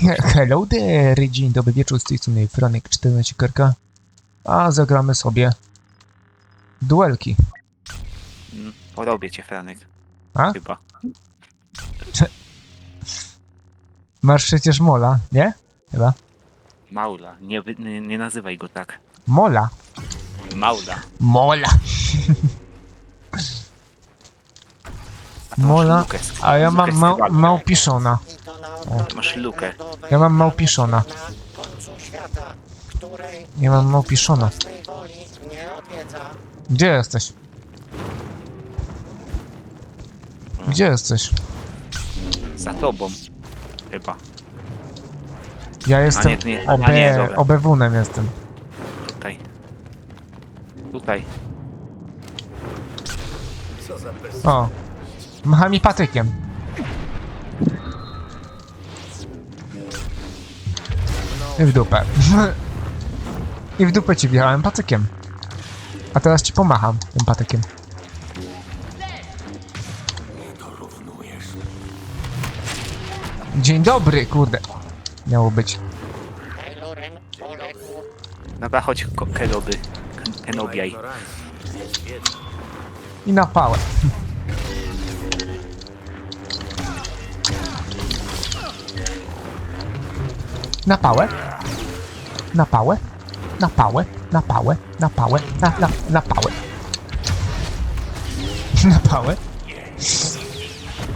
Hello there, dzień dobry wieczór, z tej strony Franek 14 Kerka, a zagramy sobie duelki. Mm, Porobię cię, Franek. A? Chyba. Masz przecież mola, nie? Chyba. Maula. Nie, wy- nie, nie nazywaj go tak. Mola. Maula. Mola. A to masz Mola, lukę z- a ja lukę mam z mał, małpiszona. Ty Masz lukę. Ja mam małpiszona. Ja mam małpiszona. Gdzie jesteś? Gdzie jesteś? Za tobą. Chyba. Ja jestem nie, to nie- OB, a nie, dobra. OBW-nem jestem. Tutaj. Tutaj. O. Macha mi patykiem. I w dupę. I w dupę ci wjechałem patykiem. A teraz ci pomacham tym patykiem. Dzień dobry, kurde. Miało być. Dobra, chodź, ko- Keroby. Ken- Kenobiaj. I na pałę. Na pałę. Na pałę. Na pałę. Na pałę. Na pałę. Na, na, na pałę. Na pałę.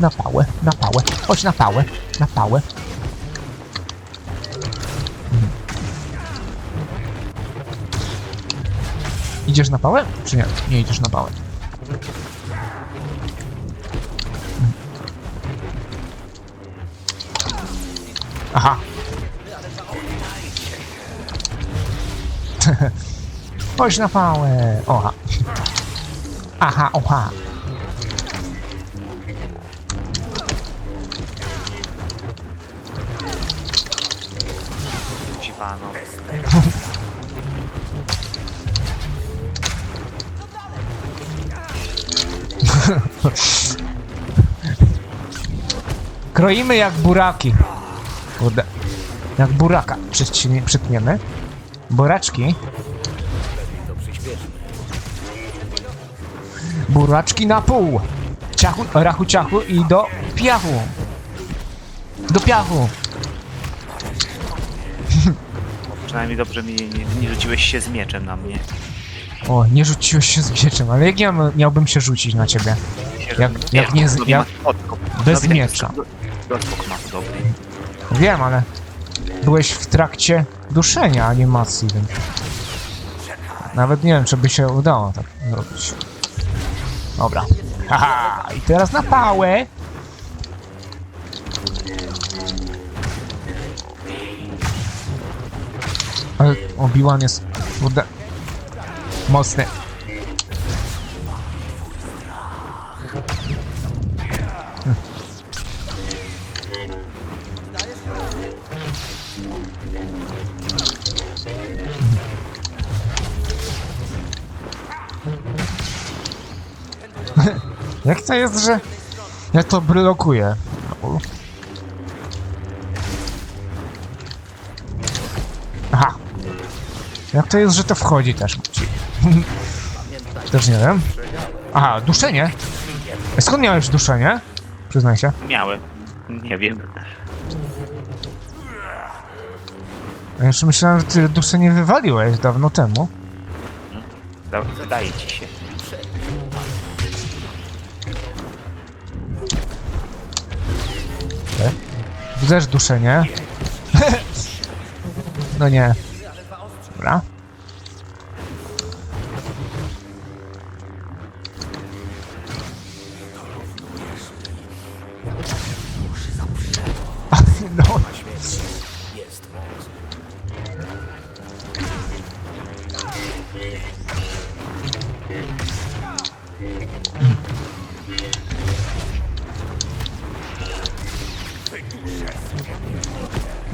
Na pałę. Na pałę. Chodź na pałę. Na pałę. Mhm. Idziesz na pałę? Czy nie? Nie idziesz na pałę. Aha. Chodź na pałę. Oha. Aha, oha. Dziwano. Kroimy jak buraki. Kurde. Jak buraka przytniemy. Buraczki. Buraczki na pół. Ciachu, rachu ciachu i do piachu. Do piachu. Przynajmniej dobrze mi nie, nie rzuciłeś się z mieczem na mnie. O, nie rzuciłeś się z mieczem, ale jak ja ma- miałbym się rzucić na ciebie? Jak- jak nie z- jak- bez miecza. ma dobry. Wiem, ale byłeś w trakcie duszenia animacji, więc... Nawet nie wiem, czy by się udało tak zrobić. Dobra. Haha, i teraz na pałę. Ale Obi-Wan jest, kurde, mocny. Jak to jest, że ja to blokuję? Aha. Jak to jest, że to wchodzi też? też nie wiem. Aha, duszenie? Skąd miałeś duszenie? Przyznaj się. Miałem. Nie wiem. Ja jeszcze myślałem, że ty duszenie wywaliłeś dawno temu. Da- Wydaje ci się. Też duszenie. no nie. Dobra. No.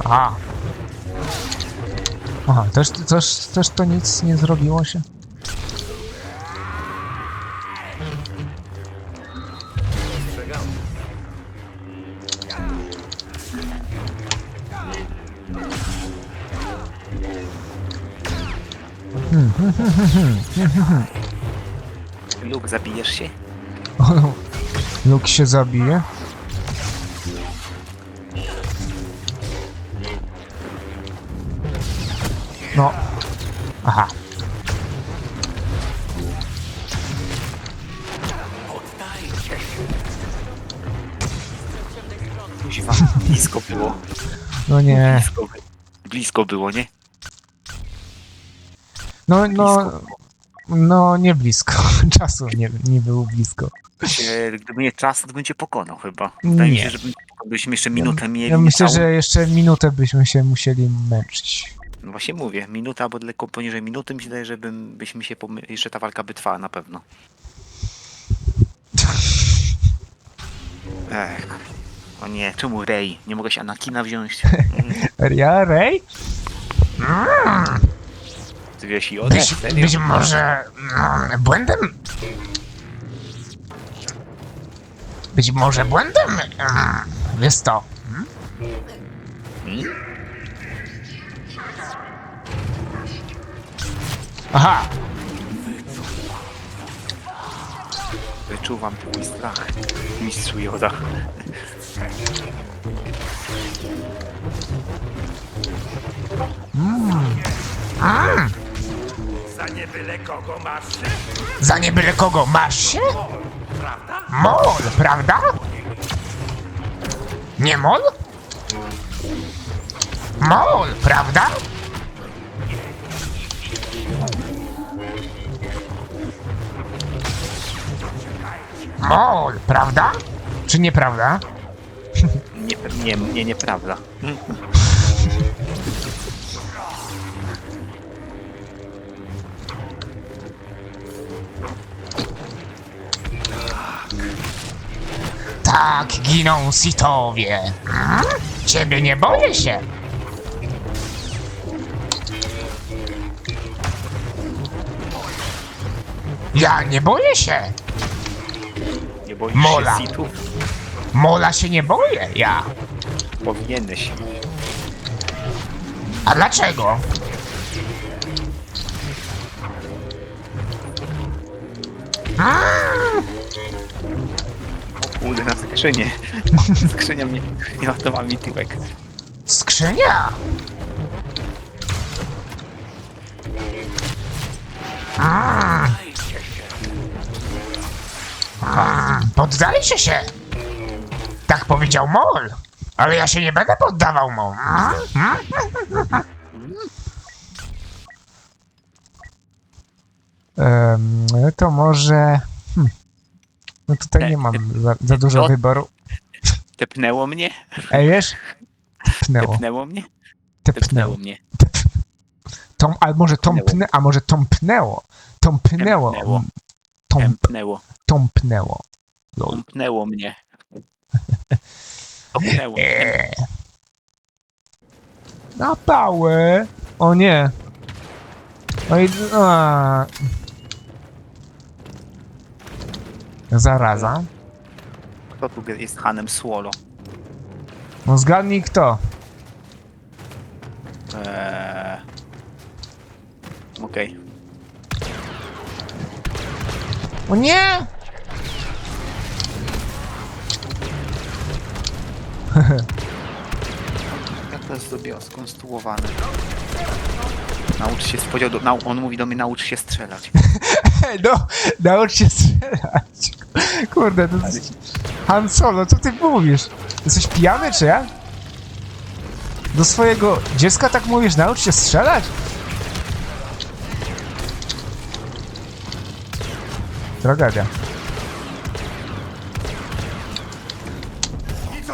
Aha. Aha, też, też, też to nic nie zrobiło się? Luke, zabijesz się? Luke się zabije. No. Aha. Kuźwa, blisko było. No nie. Blisko, blisko było, nie? No, no. No, nie blisko. Czasu nie, nie było blisko. Gdyby nie czas, to bym cię pokonał chyba. Wydaje mi Nie. się, że bym- jeszcze minutę mieli. Ja myślę, niecałą. że jeszcze minutę byśmy się musieli męczyć. No właśnie mówię, minuta albo lekko poniżej minuty mi się daje, że bym, byśmy się pomy... jeszcze ta walka by trwała na pewno. Ech. O nie, czemu Rey? Nie mogę się Anakina wziąć? Mm, Ja, Ray? Ty wiesz i Być, serio? być może mm, błędem? Być może błędem? Mm, Wiesz to. mm? Aha, Wyczuwam twój strach, mistrzu Joda. Za nie byle kogo masz się? za nie byle kogo masz się? Mol, prawda? Nie mol? Mol, prawda? Prawda? Czy nieprawda? Nie, nie, nie, nieprawda. Tak giną sitowie. Hmm? Ciebie nie boję się. Ja nie boję się. Nie boisz Mola. się sitów? Mola się nie boję, ja. Powinieneś. A dlaczego? Kurde, na skrzynię. Skrzynia mnie nie ładowała mi tyłek. Skrzynia. Poddajcie się. Tak powiedział Mol. Ale ja się nie będę poddawał Mol. Mm? Em, to może... Hmm. No tutaj nie mam za, za dużo No. wyboru. Tepnęło mnie? Ej, wiesz? Tpnęło. Tepnęło mnie? Tepnęło. Tepnęło mnie. Tom, a może tąpnę, a może tąpnęło. Tąpnęło. Tępnęło. Tąp, Tepnęło. tąpnęło. Lol. Tąpnęło mnie. Tąpnęło. Eee. Na pałę. O nie. Oj, a. Zaraza. Kto tu jest Hanem Słolo? No zgadnij kto. Eee... Okej. O nie! Jak to jest sobie skonstruowane? Naucz się do, nau, on mówi do mnie naucz się strzelać. Hej, no, naucz się strzelać. Kurde, to jest... Han Solo, co ty mówisz? Jesteś pijany, czy ja? Do swojego dziecka tak mówisz, naucz się strzelać? Tragedia.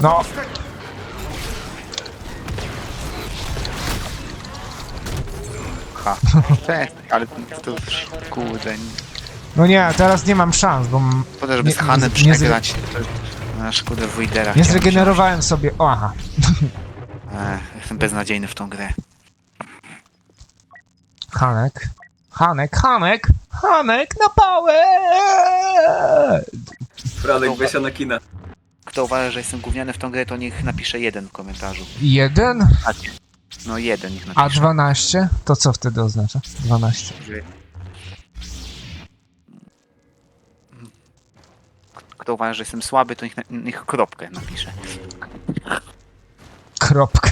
No, Ha. Cześć, ale to już kurde. no nie, teraz nie mam szans, bo m- Szkoda, żeby Nie- z Hanem nie- nie zre- przegrać. To- Na szkodę Wojdera. nie zregenerowałem sobie... O, aha. Ech, jestem beznadziejny w tą grę. Hanek. Hanek, Hanek, Hanek na pałę! Franek, weź Anakina. Kto uważa, że jestem gówniany w tą grę, to niech napisze jeden w komentarzu. Jeden? Macie. No jeden niech A napisze. 12? To co wtedy oznacza? 12. że- Kto uważa, że jestem słaby, to niech, na- niech kropkę napisze. Kropka.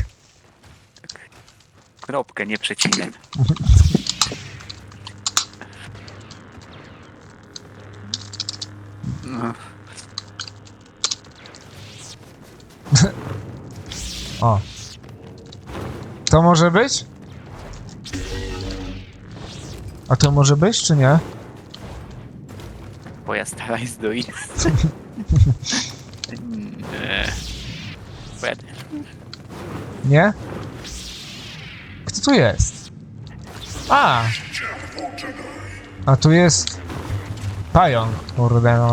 Kropkę, nie przecinek. O. To może być? A to może być, czy nie? pojazd teraz do i. Nie. Nie? Kto tu jest? A! A tu jest... Pająk, kurde no.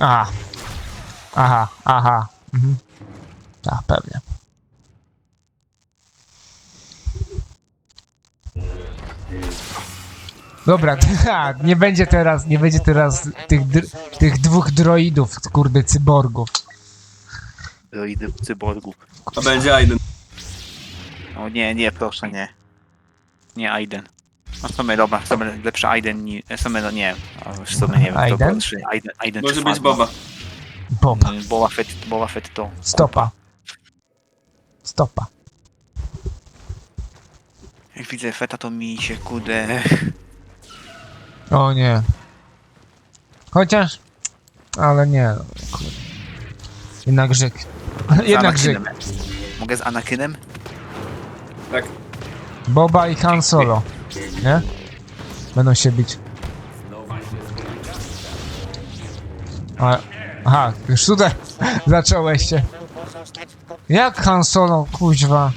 Aha. Aha, aha. Mhm. Tak, pewnie. Dobra, ha, nie będzie teraz, nie będzie teraz tych, dr- tych dwóch droidów, kurde, cyborgów. Droidy cyborgów. A będzie Aiden. O nie, nie, proszę, nie. Nie Aiden. No w sumie dobra, w sumie lepszy Aiden ni... W sumie no nie. A w sumie nie wiem, Aiden? to gorszy. Aiden, Aiden Może czy być. Boba. Boba. Mm, Boba Fett, Boba Fett to... Stopa. Stopa. Jak widzę Feta, to mi się kudę... O nie. Chociaż... Ale nie. no, kurde. Jednak Grzyk. Jednak Grzyk. Mogę z Anakynem? Tak. Boba i Han Solo. Nie? Będą się bić. A, aha, już tutaj zacząłeś się. Jak Han Solo, kuźwa?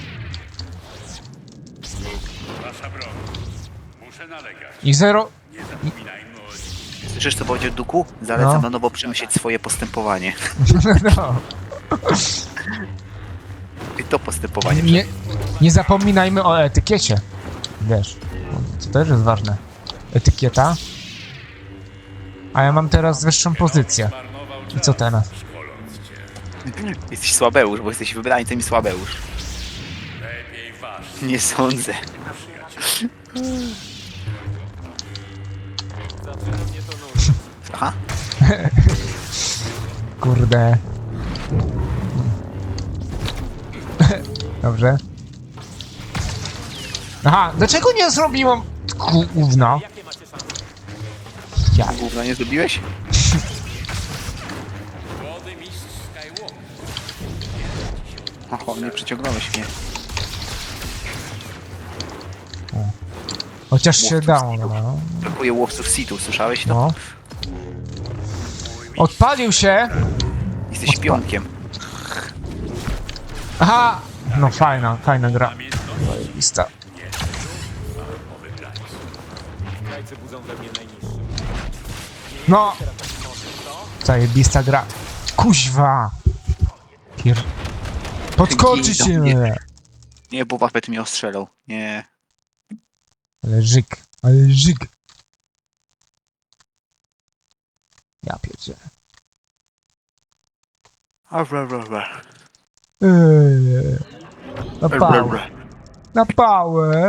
I zero... Słyszysz co powiedział Duku? Zalecam No. na nowo przemyśleć swoje postępowanie. No. I to postępowanie. Nie, nie zapominajmy o etykiecie. Wiesz, to też jest ważne. Etykieta. A ja mam teraz wyższą pozycję. I co teraz? Jesteś słabeusz, bo jesteś wybrańcem i słabeusz. Nie sądzę. Aha. Kurde. Dobrze. Aha, dlaczego nie zrobiłam gówna? Ja. Gówno nie zrobiłeś? Oho, nie przyciągnąłeś mnie. Chociaż się dało, no. Brakuje łowców Situ, słyszałeś to? no. Odpalił się! Jesteś pionkiem. Aha! No fajna, fajna gra. Zajebista. No! Zajebista gra. Kuźwa! Pier... Podskoczyć się! Nie. Nie, bo Wapet mnie ostrzelał. Nie. Ale żyk, ale żyk. Ja pierdzielę. Eee, Na pałę, na pałę.